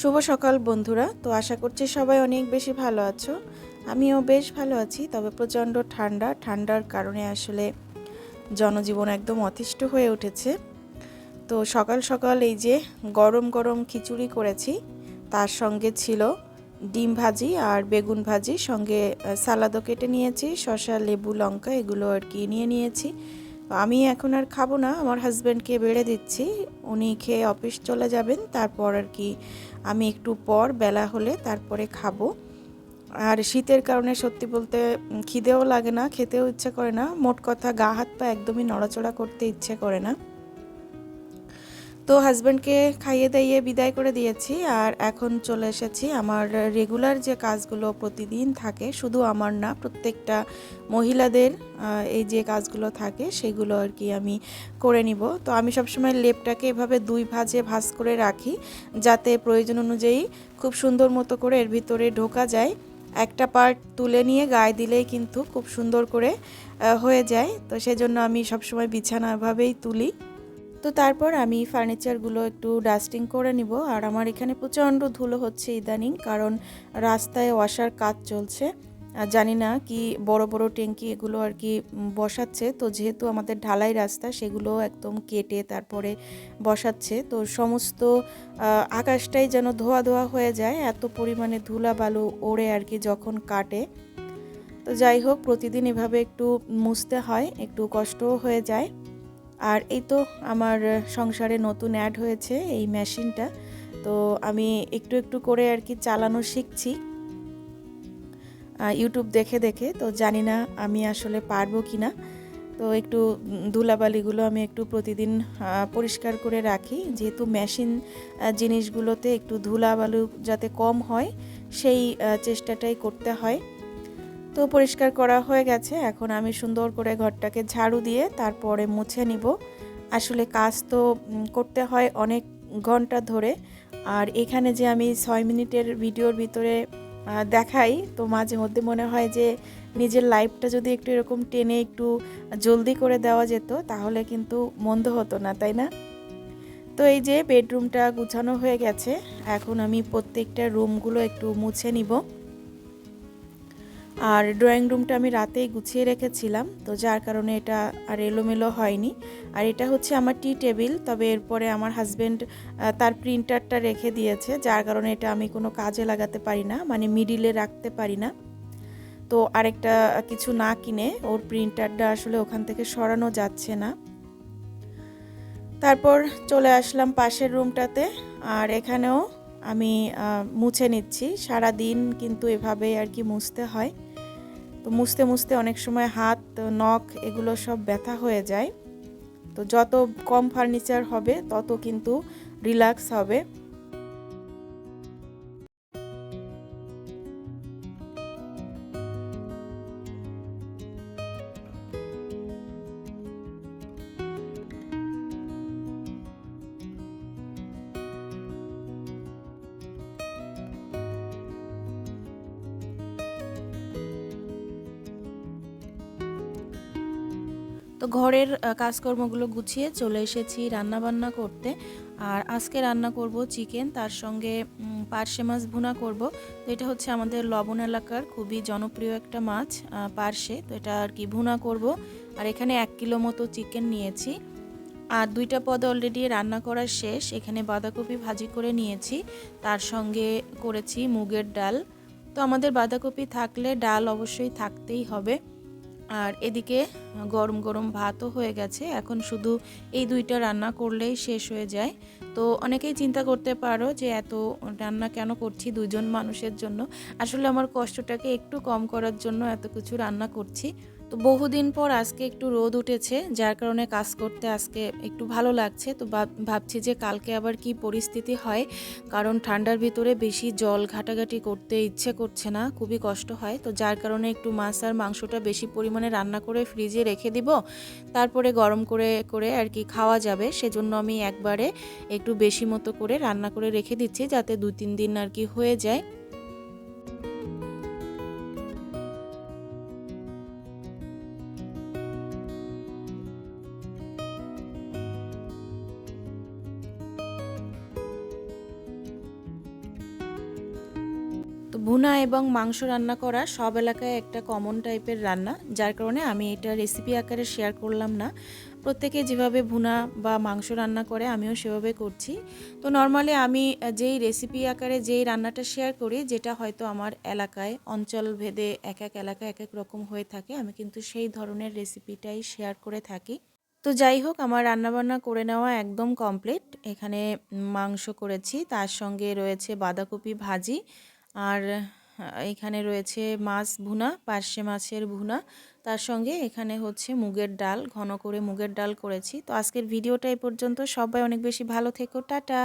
শুভ সকাল বন্ধুরা। তো আশা করছি সবাই অনেক বেশি ভালো আছো। আমিও বেশ ভালো আছি, তবে প্রচণ্ড ঠান্ডা। ঠান্ডার কারণে আসলে জনজীবন একদম অতিষ্ঠ হয়ে উঠেছে। তো সকাল সকাল এই যে গরম গরম খিচুড়ি করেছি, তার সঙ্গে ছিল ডিম ভাজি আর বেগুন ভাজি, সঙ্গে সালাদও কেটে নিয়েছি, শসা, লেবু, লঙ্কা, এগুলো আর কি নিয়ে নিয়েছি। আমি এখন আর খাব না, আমার হাজব্যান্ডকে বেড়ে দিচ্ছি। উনি খেয়ে অফিস চলে যাবেন, তারপর আর কি আমি একটু পর বেলা হলে তারপরে খাব। আর শীতের কারণে সত্যি বলতে খিদেও লাগে না, খেতেও ইচ্ছে করে না। মোট কথা গা হাত পা একদমই নড়াচড়া করতে ইচ্ছে করে না। তো হাজব্যান্ডকে খাইয়ে দাইয়ে বিদায় করে দিয়েছি আর এখন চলে এসেছি আমার রেগুলার যে কাজগুলো প্রতিদিন থাকে, শুধু আমার না, প্রত্যেকটা মহিলাদের এই যে কাজগুলো থাকে সেগুলো আর কি আমি করে নিব। তো আমি সবসময় লেপটাকে এভাবে দুই ভাজে ভাজ করে রাখি যাতে প্রয়োজন অনুযায়ী খুব সুন্দর মতো করে এর ভিতরে ঢোকা যায়। একটা পার্ট তুলে নিয়ে গায়ে দিলেই কিন্তু খুব সুন্দর করে হয়ে যায়। তো সেজন্য আমি সবসময় বিছানা এভাবেই তুলি। তো তারপর আমি ফার্নিচারগুলো একটু ডাস্টিং করে নিব। আর আমার এখানে প্রচণ্ড ধুলো হচ্ছে ইদানিং, কারণ রাস্তায় ওয়াসার কাজ চলছে। জানি না কি বড় বড় ট্যাঙ্কি এগুলো আর কি বসাচ্ছে। তো যেহেতু আমাদের ঢালাই রাস্তা, সেগুলো একদম কেটে তারপরে বসাচ্ছে। তো সমস্ত আকাশটাই যেন ধোয়া ধোয়া হয়ে যায়। এত পরিমাণে ধুলা বালু ওড়ে আর কি যখন কাটে। তো যাই হোক, প্রতিদিন এভাবে একটু মুছতে হয়, একটু কষ্টও হয়ে যায়। আর এই তো আমার সংসারে নতুন অ্যাড হয়েছে এই মেশিনটা তো আমি একটু একটু করে আর কি চালানো শিখছি। ইউটিউব দেখে দেখে, তো জানি না আমি আসলে পারব কি না। তো একটু ধুলাবালিগুলো আমি একটু প্রতিদিন পরিষ্কার করে রাখি। যেহেতু মেশিন জিনিসগুলোতে একটু ধুলাবালু যাতে কম হয়, সেই চেষ্টাটাই করতে হয়। তো পরিষ্কার করা হয়ে গেছে। এখন আমি সুন্দর করে ঘরটাকে ঝাড়ু দিয়ে তারপরে মুছে নিব। আসলে কাজ তো করতে হয় অনেক ঘণ্টা ধরে। আর এখানে যে আমি ছয় মিনিটের ভিডিওর ভিতরে দেখাই, তো মাঝে মধ্যে মনে হয় যে নিজের লাইফটা যদি একটু এরকম টেনে একটু জলদি করে দেওয়া যেত, তাহলে কিন্তু মন্দ হতো না, তাই না? তো এই যে বেডরুমটা গুছানো হয়ে গেছে। এখন আমি প্রত্যেকটা রুমগুলো একটু মুছে নিব। আর ড্রয়িং রুমটা আমি রাতেই গুছিয়ে রেখেছিলাম, তো যার কারণে এটা আর এলোমেলো হয়নি। আর এটা হচ্ছে আমার টি টেবিল, তবে এরপরে আমার হাজব্যান্ড তার প্রিন্টারটা রেখে দিয়েছে, যার কারণে এটা আমি কোনো কাজে লাগাতে পারি না মানে মিডিলে রাখতে পারি না। তো আরেকটা কিছু না কিনে ওর প্রিন্টারটা আসলে ওখান থেকে সরানো যাচ্ছে না। তারপর চলে আসলাম পাশের রুমটাতে, আর এখানেও আমি মুছে নিচ্ছি সারা দিন কিন্তু এভাবেই আর কি মুছতে হয়। তো মুছতে মুছতে অনেক সময় হাত, নখ এগুলো সব ব্যথা হয়ে যায়। তো যত কম ফার্নিচার হবে, তত কিন্তু রিল্যাক্স হবে। তো ঘরের কাজকর্মগুলো গুছিয়ে চলে এসেছি রান্না বান্না করতে। আর আজকে রান্না করব চিকেন, তার সঙ্গে পার্শে মাছ ভুনা করব। তো এটা হচ্ছে আমাদের লবণ এলাকার খুবই জনপ্রিয় একটা মাছ পার্শে। তো এটা আর কি ভুনা করব। আর এখানে এক কিলো মতো চিকেন নিয়েছি। আর দুইটা পদ অলরেডি রান্না করা শেষ। এখানে বাঁধাকপি ভাজি করে নিয়েছি। তার সঙ্গে করেছি মুগের ডাল। তো আমাদের বাঁধাকপি থাকলে ডাল অবশ্যই থাকতেই হবে। আর এদিকে গরম গরম ভাতও হয়ে গেছে। এখন শুধু এই দুইটা রান্না করলেই শেষ হয়ে যায়। তো অনেকেই চিন্তা করতে পারো যে এত রান্না কেন করছি দুজন মানুষের জন্য। আসলে আমার কষ্টটাকে একটু কম করার জন্য এত কিছু রান্না করছি। তো বহুদিন পর আজকে একটু রোদ উঠেছে, যার কারণে কাজ করতে আজকে একটু ভালো লাগছে। তো ভাব- ভাবছি যে কালকে আবার কি পরিস্থিতি হয়, কারণ ঠান্ডার ভিতরে বেশি জল ঘাটাঘাটি করতে ইচ্ছে করছে না, খুবই কষ্ট হয়। তো যার কারণে একটু মাছ আর মাংসটা বেশি পরিমাণে রান্না করে ফ্রিজে রেখে দিব, তারপরে গরম করে করে আর কি খাওয়া যাবে। সেজন্য আমি একবারে একটু বেশি মতো করে রান্না করে রেখে দিচ্ছি, যাতে দু তিন দিন আর কি হয়ে যায়। ভুনা এবং মাংস রান্না করা সব এলাকায় একটা কমন টাইপের রান্না। যার কারণে আমি এটা রেসিপি আকারে শেয়ার করলাম না। প্রত্যেকে যেভাবে ভুনা বা মাংস রান্না করে, আমিও সেভাবে করছি। তো নর্মালি আমি যেই রেসিপি আকারে যেই রান্নাটা শেয়ার করি, যেটা হয়তো আমার এলাকায় অঞ্চল ভেদে এক এক এলাকায় এক এক রকম হয়ে থাকে, আমি কিন্তু সেই ধরনের রেসিপিটাই শেয়ার করে থাকি। তো যাই হোক, আমার রান্নাবান্না করে নেওয়া একদম কমপ্লিট এখানে মাংস করেছি, তার সঙ্গে রয়েছে বাঁধাকপি ভাজি আর এখানে রয়েছে মাছ ভুনা, পার্শে মাছের ভুনা। তার সঙ্গে এখানে হচ্ছে মুগের ডাল, ঘন করে মুগের ডাল করেছি। তো আজকের ভিডিওটা এই পর্যন্ত। সবাই অনেক বেশি ভালো থেকো। টাটা!